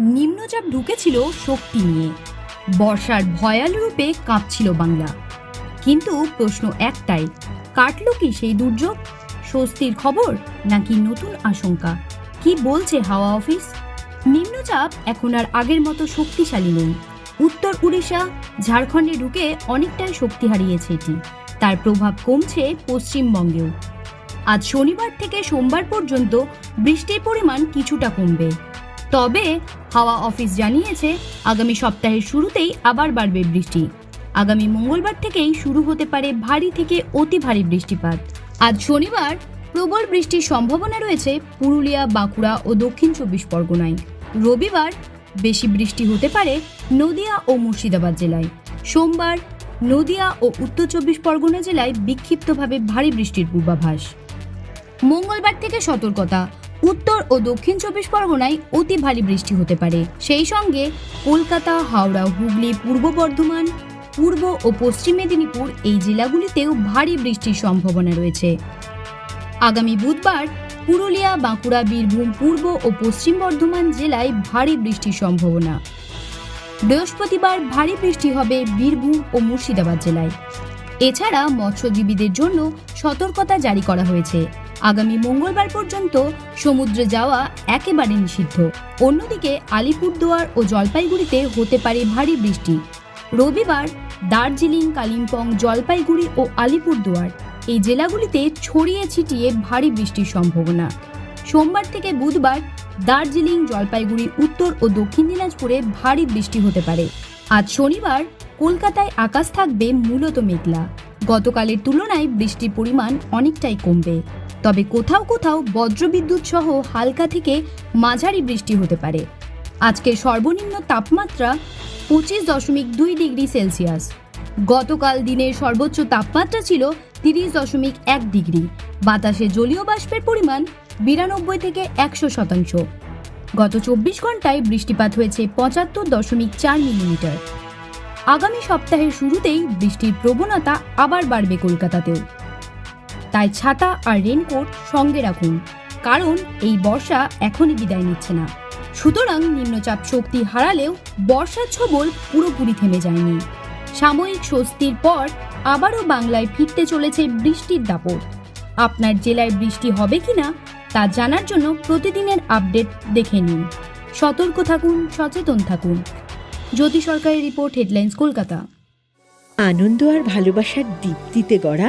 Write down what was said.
নিম্নচাপ ঢুকেছিল শক্তি নিয়ে। বর্ষার ভয়াল রূপে কাঁপছিল বাংলা। কিন্তু প্রশ্ন একটাই, কাটল কি সেই দুর্যোগ? স্বস্তির খবর নাকি নতুন আশঙ্কা? কি বলছে হাওয়া অফিস? নিম্নচাপ এখন আর আগের মতো শক্তিশালী নেই। উত্তর উড়িষ্যা, ঝাড়খণ্ডে ঢুকে অনেকটাই শক্তি হারিয়েছে এটি। তার প্রভাব কমছে পশ্চিমবঙ্গেও। আজ শনিবার থেকে সোমবার পর্যন্ত বৃষ্টির পরিমাণ কিছুটা কমবে। তবে হাওয়া অফিস জানিয়েছে, আগামী সপ্তাহের শুরুতেই আবার বাড়বে বৃষ্টি। আগামী মঙ্গলবার থেকেই শুরু হতে পারে ভারী থেকে অতি ভারী বৃষ্টিপাত। আজ শনিবার প্রবল বৃষ্টির সম্ভাবনা রয়েছে পুরুলিয়া, বাঁকুড়া ও দক্ষিণ চব্বিশ পরগনায়। রবিবার বেশি বৃষ্টি হতে পারে নদিয়া ও মুর্শিদাবাদ জেলায়। সোমবার নদিয়া ও উত্তর চব্বিশ পরগনা জেলায় বিক্ষিপ্তভাবে ভারী বৃষ্টির পূর্বাভাস। মঙ্গলবার থেকে সতর্কতা উত্তর ও দক্ষিণ চব্বিশ পরগনায় অতি ভারী বৃষ্টি হতে পারে। সেই সঙ্গে কলকাতা, হাওড়া, হুগলি, পূর্ব বর্ধমান, পূর্ব ও পশ্চিম মেদিনীপুর এই জেলাগুলিতেও ভারী বৃষ্টির সম্ভাবনা রয়েছে। আগামী বুধবার পুরুলিয়া, বাঁকুড়া, বীরভূম, পূর্ব ও পশ্চিম বর্ধমান জেলায় ভারী বৃষ্টির সম্ভাবনা। বৃহস্পতিবার ভারী বৃষ্টি হবে বীরভূম ও মুর্শিদাবাদ জেলায়। এছাড়া মৎস্যজীবীদের জন্য সতর্কতা জারি করা হয়েছে। আগামী মঙ্গলবার পর্যন্ত সমুদ্রে যাওয়া একেবারে নিষিদ্ধ। অন্যদিকে আলিপুরদুয়ার ও জলপাইগুড়িতে হতে পারে ভারী বৃষ্টি। রবিবার দার্জিলিং, কালিম্পং, জলপাইগুড়ি ও আলিপুরদুয়ার এই জেলাগুলিতে ছড়িয়ে ছিটিয়ে ভারী বৃষ্টির সম্ভাবনা। সোমবার থেকে বুধবার দার্জিলিং, জলপাইগুড়ি, উত্তর ও দক্ষিণ দিনাজপুরে ভারী বৃষ্টি হতে পারে। আজ শনিবার কলকাতায় আকাশ থাকবে মূলত মেঘলা। গতকালের তুলনায় বৃষ্টির পরিমাণ অনেকটাই কমবে। তবে কোথাও কোথাও বজ্রবিদ্যুৎ সহ হালকা থেকে মাঝারি বৃষ্টি হতে পারে। আজকের সর্বনিম্ন তাপমাত্রা পঁচিশ দশমিক দুই ডিগ্রি সেলসিয়াস। গতকাল দিনের সর্বোচ্চ তাপমাত্রা ছিল তিরিশ দশমিক এক ডিগ্রি। বাতাসে জলীয় বাষ্পের পরিমাণ বিরানব্বই থেকে একশো শতাংশ। গত চব্বিশ ঘন্টায় বৃষ্টিপাত হয়েছে পঁচাত্তর দশমিক চার মিলিমিটার। আগামী সপ্তাহের শুরুতেই বৃষ্টির প্রবণতা আবার বাড়বে কলকাতাতেও। তাই ছাতা আর রেনকোট সঙ্গে রাখুন। কারণ এই বর্ষা এখনই বিদায় নিচ্ছে না। সুতরাং নিম্নচাপ শক্তি হারালেও বর্ষার ছবল পুরোপুরি থেমে যায়নি। সাময়িক স্বস্তির পর আবারও বাংলায় ফিরতে চলেছে বৃষ্টির দাপট। আপনার জেলায় বৃষ্টি হবে কিনা তা জানার জন্য প্রতিদিনের আপডেট দেখে নিন। সতর্ক থাকুন, সচেতন থাকুন। জ্যোতি সরকারের রিপোর্ট হেডলাইন্স কলকাতা। আনন্দ আর ভালোবাসার দীপ্তিতে গড়া